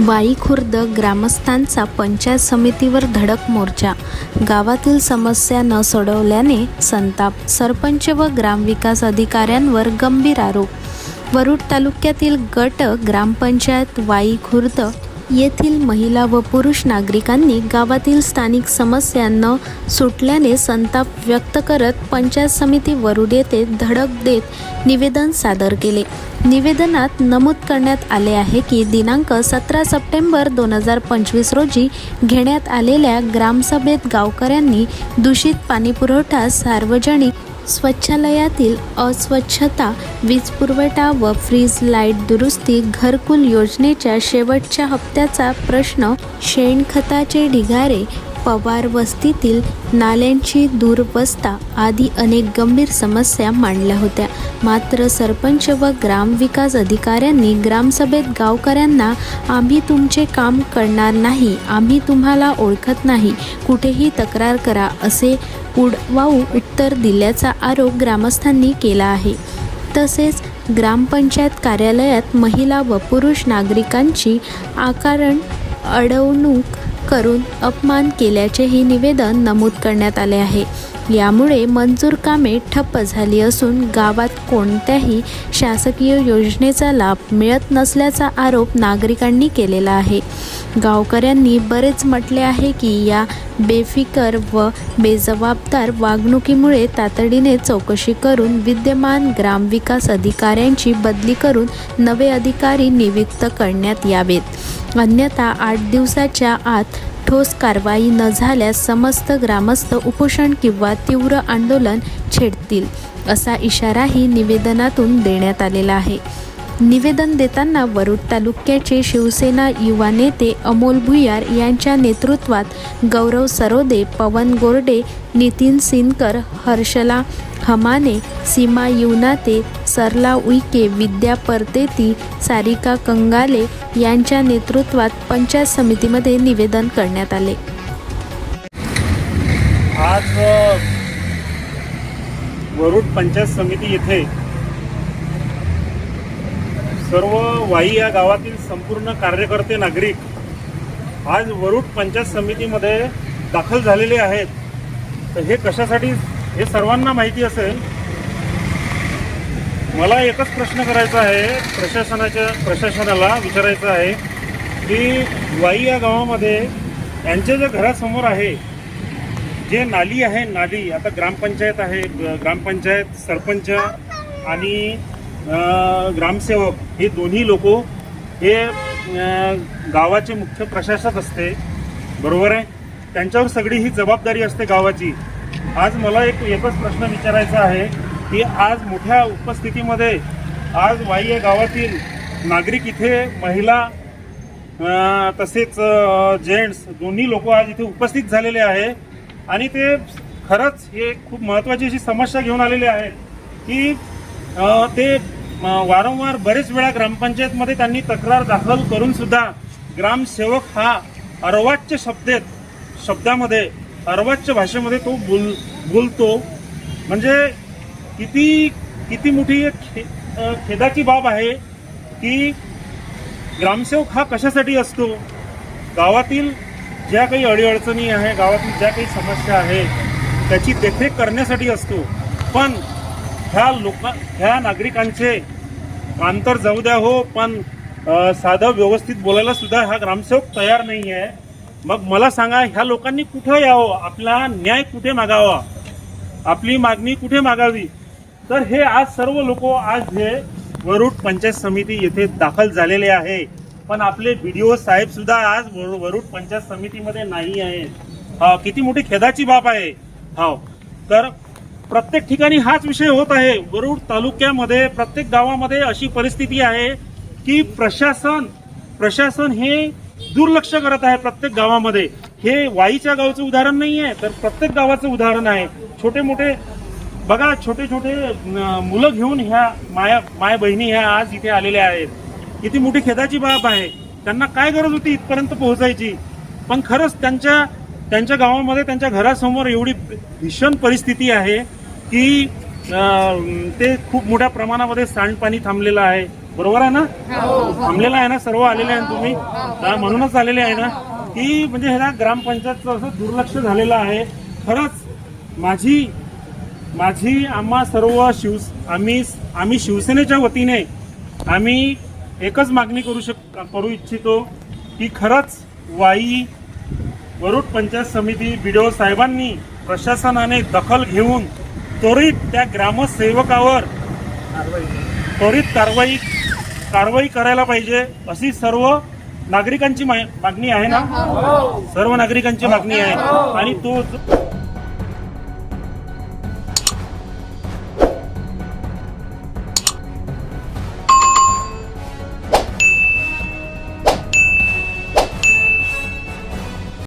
वाई खुर्द ग्रामस्थांचा पंचायत समितीवर धडक मोर्चा. गावातील समस्या न सोडवल्याने संताप सरपंच व ग्रामविकास अधिकाऱ्यांवर गंभीर आरोप. वरुड तालुक्यातील गट ग्रामपंचायत वाई खुर्द येथील महिला व पुरुष नागरिकांनी गावातील स्थानिक समस्या न सुटल्याने संताप व्यक्त करत पंचायत समिती वरुड येथे धडक देत निवेदन सादर केले. निवेदनात नमूद करण्यात आले आहे की दिनांक सतरा सप्टेंबर दोन हजार पंचवीस रोजी घेण्यात आलेल्या ग्रामसभेत गावकऱ्यांनी दूषित पाणीपुरवठा सार्वजनिक स्वच्छालयातील अस्वच्छता वीज पुरवठा व फ्रीज लाइट दुरुस्ती घरकुल योजनेच्या शेवटच्या हप्त्याचा प्रश्न शेणखताचे ढिगारे पवार वस्तीतील नाल्यांची दुरवस्था आदी अनेक गंभीर समस्या मांडल्या होत्या. मात्र सरपंच व ग्रामविकास अधिकाऱ्यांनी ग्रामसभेत गावकऱ्यांना आम्ही तुमचे काम करणार नाही आम्ही तुम्हाला ओळखत नाही कुठेही तक्रार करा असे उडवाऊ उत्तर दिल्याचा आरोप ग्रामस्थांनी केला आहे. तसेच ग्रामपंचायत कार्यालयात महिला व पुरुष नागरिकांची आकारण अडवणूक करून अपमान केल्याचेही निवेदन नमूद करण्यात आले आहे. यामुळे मंजूर कामे ठप्प झाली असून गावात कोणत्याही शासकीय योजनेचा लाभ मिळत नसल्याचा आरोप नागरिकांनी केलेला आहे. गावकऱ्यांनी बरेच म्हटले आहे की या बेफिकर व बेजबाबदार वागणुकीमुळे तातडीने चौकशी करून विद्यमान ग्रामविकास अधिकाऱ्यांची बदली करून नवे अधिकारी नियुक्त करण्यात यावेत. अन्यथा आठ दिवसाच्या आत ठोस कारवाई न झाल्यास समस्त ग्रामस्थ उपोषण किंवा तीव्र आंदोलन छेडतील असा इशाराही निवेदनातून देण्यात आलेला आहे. निवेदन देताना वरुड तालुक्याचे शिवसेना युवा नेते अमोल भुयार यांच्या नेतृत्वात गौरव सरोदे पवन गोरडे नितीन सिनकर हर्षला हमाने सीमा युनाते सरला उईके विद्या परतेती सारिका कंगाले यांच्या नेतृत्वात पंचायत समितीमध्ये निवेदन करण्यात आले. आज वरुड पंचायत समिती येथे सर्व वाई या गावातील संपूर्ण कार्यकर्ते नागरिक आज वरुड पंचायत समितीमध्ये दाखल झालेले आहेत. तर हे कशासाठी हे सर्वांना माहिती असेल मला एकच प्रश्न करायचा आहे. प्रशासनाच्या प्रशासनाला विचारायचं आहे की वाई या गावामध्ये यांच्या ज्या घरासमोर आहे जे नाली आहे नाली आता ग्रामपंचायत आहे ग्रामपंचायत सरपंच आणि ग्रामसेवक हे दोन्ही लोक हे गावाचे मुख्य प्रशासक असते. बरोबर आहे? त्यांच्यावर सगळी ही जबाबदारी असते गावाची. आज मला एक एकच प्रश्न विचारायचा आहे. की आज मोठ्या उपस्थितीमध्ये आज वाई या गावातील नागरिक इथे महिला तसेच जेंट्स दोन्ही लोक आज इथे उपस्थित झालेले आहे. आणि ते खरंच हे खूप महत्त्वाची अशी समस्या घेऊन आलेले आहे की ते वारंवार बरेच वेळा ग्रामपंचायतमध्ये त्यांनी तक्रार दाखल करून सुद्धा ग्रामसेवक हा अर्वाच्य शब्देत शब्दामध्ये अर्वाच्य भाषेमध्ये तो बोल बोलतो. म्हणजे किती किती मोठी एक खे खेदाची बाब आहे की ग्रामसेवक हा कशासाठी असतो? गावातील ज्या काही अडीअडचणी आहे गावातील ज्या काही समस्या आहे त्याची देखरेख करण्यासाठी असतो. पण ह्या लोक ह्या नागरिकांचे अंतर जाऊ द्या हो पण साधं व्यवस्थित बोलायला सुद्धा हा ग्रामसेवक तयार नाही आहे मग मला सांगा ह्या लोकांनी कुठं यावं? आपला न्याय कुठे मागावा? आपली मागणी कुठे मागावी? तर हे आज सर्व लोक आज हे वरुड पंचायत समिती येथे दाखल झालेले आहे. पण आपले बीडीओ साहेब सुद्धा आज वरु- वरुड पंचायत समितीमध्ये नाही आहेत. हा, किती मोठी खेदाची बाब आहे. हो तर प्रत्येक ठिकाणी हाच विषय होत आहे. वरुड तालुक्यामध्ये प्रत्येक गावामध्ये अशी परिस्थिती आहे की प्रशासन प्रशासन हे दुर्लक्ष करत आहे प्रत्येक गावामध्ये. हे वाईच्या गावचं उदाहरण नाही आहे तर प्रत्येक गावाचं उदाहरण आहे. छोटे मोठे बघा छोटे छोटे मुलं घेऊन ह्या माया माय बहिणी ह्या आज इथे आलेल्या आहेत. किती मोठी खेदाची बाब आहे. त्यांना काय गरज होती इथपर्यंत पोहोचायची? पण खरंच त्यांच्या त्यांच्या गावामध्ये त्यांच्या घरासमोर एवढी भीषण परिस्थिती आहे की ते खूप मोठ्या प्रमाणामध्ये सांडपाणी थांबलेलं आहे. बरोबर आहे ना? थांबलेला आहे ना? सर्व आलेले आहे ना तुम्ही? म्हणूनच आलेले आहे ना? की म्हणजे ह्या ग्रामपंचायतचं असं दुर्लक्ष झालेलं आहे. खरंच माझी माझी आम्हा सर्व शिव आम्ही आम्ही शिवसेनेच्या वतीने आम्ही एकच मागणी करू शक करू इच्छितो की खरंच वाई वरुड पंचायत समिती बीडीओ साहेबांनी प्रशासनाने दखल घेऊन त्वरित त्या ग्रामसेवकावर त्वरित कारवाई कारवाई करायला पाहिजे अशी सर्व नागरिकांची मागणी आहे ना? सर्व नागरिकांची मागणी आहे. आणि तो